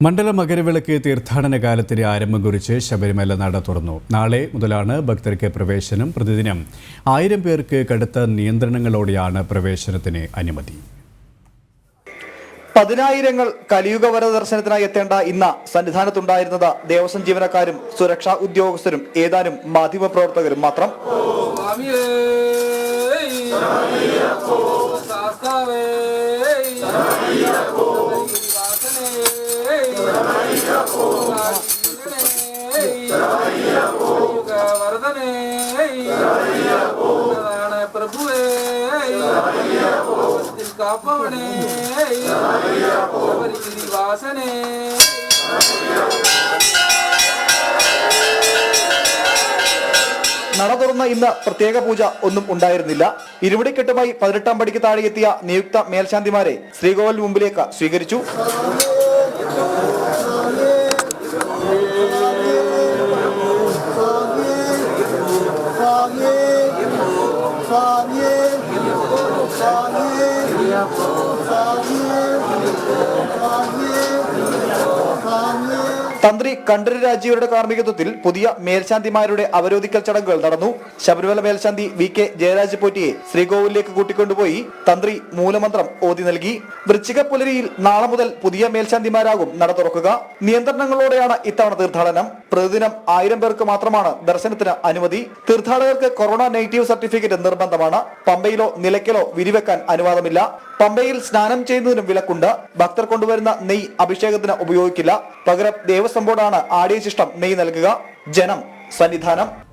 മണ്ഡല മകരവിളക്ക് തീർത്ഥാടന കാലത്തിന് ആരംഭം കുറിച്ച് ശബരിമല നട തുറന്നു നാളെ മുതലാണ് ഭക്തർക്ക് പ്രവേശനം പ്രതിദിനം ആയിരം പേർക്ക് കടുത്ത നിയന്ത്രണങ്ങളോടെയാണ് പ്രവേശനത്തിന് അനുമതി പതിനായിരങ്ങൾ കലിയുഗ വര ദർശനത്തിനായി എത്തേണ്ട ഇന്ന് സന്നിധാനത്തുണ്ടായിരുന്നത് ദേവസ്വം ജീവനക്കാരും സുരക്ഷാ ഉദ്യോഗസ്ഥരും ഏതാനും മാധ്യമപ്രവർത്തകരും മാത്രം സ്വാമിയേ പ്രഭുവേ നട തുറന്ന ഇന്ന് പ്രത്യേക പൂജ ഒന്നും ഉണ്ടായിരുന്നില്ല. ഇരുപടിക്കെട്ടുമായി പതിനെട്ടാം പടിക്ക് താഴെ എത്തിയ നിയുക്ത മേൽശാന്തിമാരെ ശ്രീകോവിൽ മുമ്പിലേക്ക് സ്വീകരിച്ചു. Panie, Panie, Panie, തന്ത്രി കണ്ഠര് രാജീവരുടെ കാർമ്മികത്വത്തിൽ പുതിയ മേൽശാന്തിമാരുടെ അവരോധിക്കൽ ചടങ്ങുകൾ നടന്നു. ശബരിമല മേൽശാന്തി വി കെ ജയരാജ് പോറ്റിയെ ശ്രീകോവിലേക്ക് കൂട്ടിക്കൊണ്ടുപോയി തന്ത്രി മൂലമന്ത്രം ഓതി നൽകി. വൃശ്ചിക പുലരിയിൽ നാളെ മുതൽ പുതിയ മേൽശാന്തിമാരാകും നട തുറക്കുക. നിയന്ത്രണങ്ങളോടെയാണ് ഇത്തവണ തീർത്ഥാടനം. പ്രതിദിനം ആയിരം പേർക്ക് മാത്രമാണ് ദർശനത്തിന് അനുമതി. തീർത്ഥാടകർക്ക് കൊറോണ നെഗറ്റീവ് സർട്ടിഫിക്കറ്റ് നിർബന്ധമാണ്. പമ്പയിലോ നിലയ്ക്കലോ വിരിവെക്കാൻ അനുവാദമില്ല. പമ്പയിൽ സ്നാനം ചെയ്യുന്നതിനും വിലക്കുണ്ട്. ഭക്തർ കൊണ്ടുവരുന്ന നെയ് അഭിഷേകത്തിന് ഉപയോഗിക്കില്ല. പകരം ദേവസ്വം ബോർഡാണ് ആടിയ ശിഷ്ടം നെയ് നൽകുക. ജനം സന്നിധാനം.